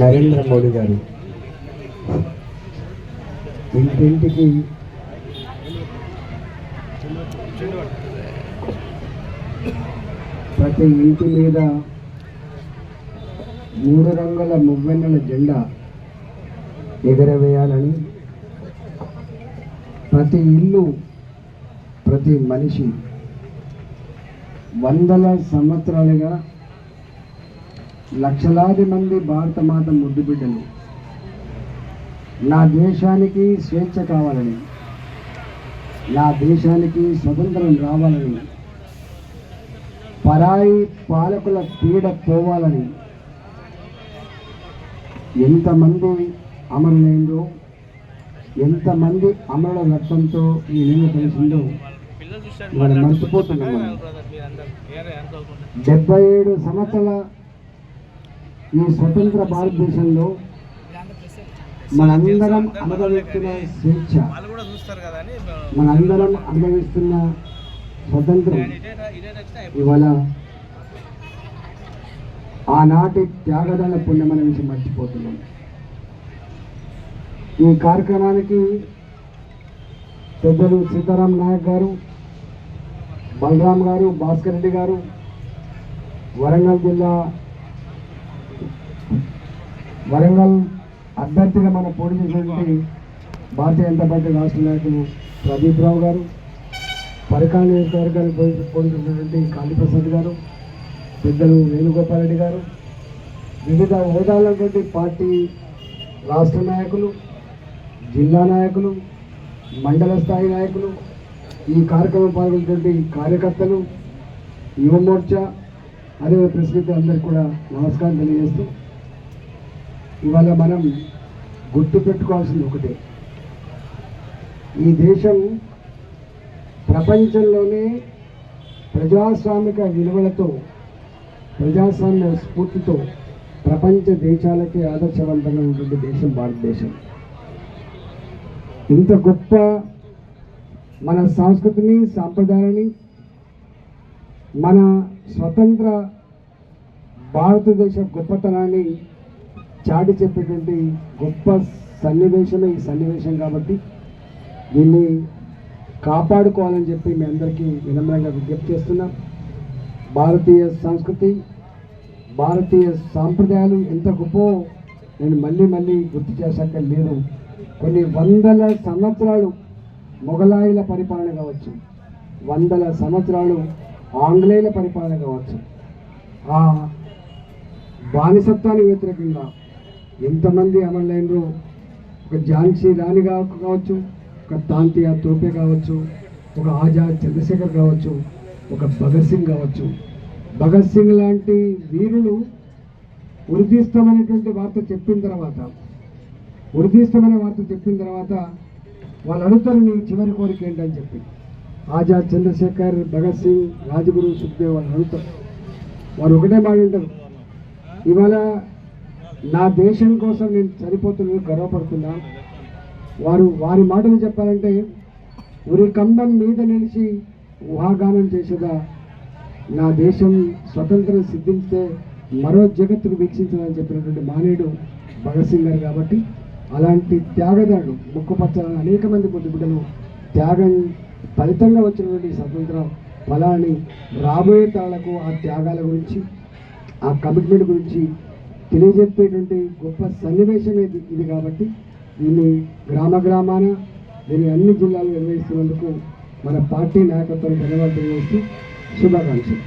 నరేంద్ర మోడీ గారు. ఇంటింటికి ప్రతి ఇంటి మీద మూడు రంగుల మువ్వెన్నెల జెండా ఎగరవేయాలని ప్రతి ఇల్లు ప్రతి మనిషి వందల సంవత్సరాలుగా లక్షలాది మంది భారత మాత ముద్దు బిడ్డలు నా దేశానికి స్వేచ్ఛ కావాలని నా దేశానికి స్వతంత్రం రావాలని పరాయి పాలకుల పీడ పోవాలని ఎంతమంది అమరులైందో ఎంతమంది అమరుల రక్తంతో ఈ నేను తెలిసిందో మనం మర్చిపోతున్నాం. డెబ్బై ఏడు సంవత్సరాల ఈ స్వతంత్ర భారతదేశంలో మనందరం అనుభవిస్తున్న స్వేచ్ఛ. మనందరం అనుభవిస్తున్న స్వతంత్రం. ఇవాళ ఆనాటి త్యాగదాన పుణ్యమైన విషయం మర్చిపోతున్నాం. ఈ కార్యక్రమానికి పెద్దలు సీతారాం నాయక్ గారు బలరాం గారు భాస్కర్ రెడ్డి గారు వరంగల్ జిల్లా వరంగల్ అభ్యర్థిగా మనం పోటీ చేసినటువంటి భారతీయ జనతా పార్టీ రాష్ట్ర నాయకులు ప్రదీప్ రావు గారు పరికాల నియోజకవర్గానికి పోయి పోటీ చేసినటువంటి కాళీప్రసాద్ గారు పెద్దలు వేణుగోపాల్ రెడ్డి గారు వివిధ హోదాలటువంటి పార్టీ రాష్ట్ర నాయకులు జిల్లా నాయకులు మండల స్థాయి నాయకులు ఈ కార్యక్రమం పాల్గొన్నటువంటి కార్యకర్తలు యువ మోర్చా అదే ప్రసిద్ధి అందరికీ కూడా నమస్కారం తెలియజేస్తూ ఇవాళ మనం గుర్తు పెట్టుకోవాల్సింది ఒకటే. ఈ దేశం ప్రపంచంలోనే ప్రజాస్వామిక విలువలతో ప్రజాస్వామ్య స్ఫూర్తితో ప్రపంచ దేశాలకి ఆదర్శవంతంగా ఉన్నటువంటి దేశం భారతదేశం. ఇంత గొప్ప మన సంస్కృతిని సాంప్రదాయాన్ని మన స్వతంత్ర భారతదేశ గొప్పతనాన్ని చాటి చెప్పేటువంటి గొప్ప సన్నివేశమే ఈ సన్నివేశం కాబట్టి దీన్ని కాపాడుకోవాలని చెప్పి మీ అందరికీ వినమ్రంగా విజ్ఞప్తి చేస్తున్నాం. భారతీయ సంస్కృతి భారతీయ సాంప్రదాయాలు ఎంత గొప్పో నేను మళ్ళీ మళ్ళీ గుర్తు చేశాక లేదు. కొన్ని వందల సంవత్సరాలు మొఘలాయుల పరిపాలన కావచ్చు వందల సంవత్సరాలు ఆంగ్లేయుల పరిపాలన కావచ్చు. ఆ బానిసత్వానికి వ్యతిరేకంగా ఎంతమంది అమరులైనరు ఒక ఝాన్సీ రాణి కావచ్చు ఒక తాంతియా తోపే కావచ్చు ఒక ఆజాద్ చంద్రశేఖర్ కావచ్చు ఒక భగత్ సింగ్ కావచ్చు. భగత్ సింగ్ లాంటి వీరులు ఉరిదీస్తామనేటువంటి వార్త చెప్పిన తర్వాత ఉరిదీస్తామనే వార్త చెప్పిన తర్వాత వాళ్ళు అడుగుతారు నీ చివరి కోరిక ఏంటని చెప్పి ఆజాద్ చంద్రశేఖర్ భగత్ సింగ్ రాజగురు సుఖదేవ్ వాళ్ళు అడుగుతారు వారు ఒకటే మాట ఉంటారు ఇవాళ నా దేశం కోసం నేను చనిపోతున్నా గర్వపడుతున్నా. వారు వారి మాటలు చెప్పాలంటే ఉరి కంబం మీద నిలిచి ఊహాగానం చేసేదా? నా దేశం స్వతంత్రం సిద్ధించితే మరో జగత్తుకు వీక్షించదని చెప్పినటువంటి మానేయుడు భగత్ సింగ్ గారు కాబట్టి అలాంటి త్యాగదాడు ముక్కుపచ్చని అనేక మంది బుద్ధిబిడ్డలు త్యాగం ఫలితంగా వచ్చినటువంటి స్వతంత్ర ఫలాన్ని రాబోయే తాళ్ళకు ఆ త్యాగాల గురించి ఆ కమిట్మెంట్ గురించి తెలియజెప్పేటువంటి గొప్ప సన్నివేశం ఇది ఇది కాబట్టి దీన్ని గ్రామ గ్రామాన దీన్ని అన్ని జిల్లాలు నిర్వహిస్తున్నందుకు మన పార్టీ నాయకత్వం ధన్యవాదాలు తెలియజేస్తూ శుభాకాంక్షలు.